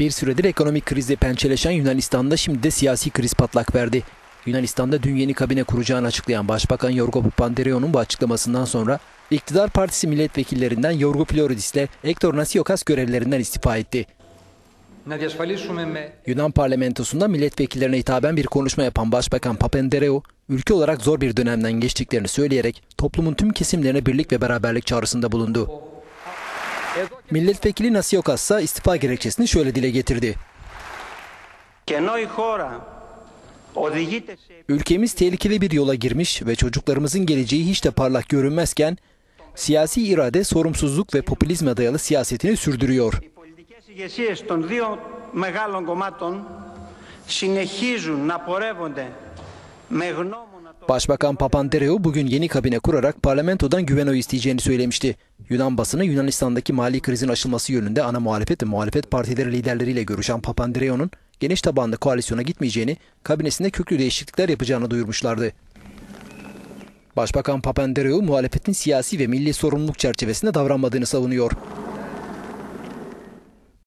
Bir süredir ekonomik krizle pençeleşen Yunanistan'da şimdi de siyasi kriz patlak verdi. Yunanistan'da dün yeni kabine kuracağını açıklayan Başbakan Yorgo Pandereo'nun bu açıklamasından sonra iktidar partisi milletvekillerinden Yorgo Piloridis ile Ektor Nasiokas görevlerinden istifa etti. Yunan parlamentosunda milletvekillerine hitaben bir konuşma yapan Başbakan Papendereo, ülke olarak zor bir dönemden geçtiklerini söyleyerek toplumun tüm kesimlerine birlik ve beraberlik çağrısında bulundu. Milletvekili Nasiyokas ise istifa gerekçesini şöyle dile getirdi. Ülkemiz tehlikeli bir yola girmiş ve çocuklarımızın geleceği hiç de parlak görünmezken siyasi irade sorumsuzluk ve popülizme dayalı siyasetini sürdürüyor. Başbakan Papandreou bugün yeni kabine kurarak parlamentodan güven oyu isteyeceğini söylemişti. Yunan basını Yunanistan'daki mali krizin aşılması yönünde ana muhalefet ve muhalefet partileri liderleriyle görüşen Papandreou'nun geniş tabanlı koalisyona gitmeyeceğini, kabinesinde köklü değişiklikler yapacağını duyurmuşlardı. Başbakan Papandreou muhalefetin siyasi ve milli sorumluluk çerçevesinde davranmadığını savunuyor.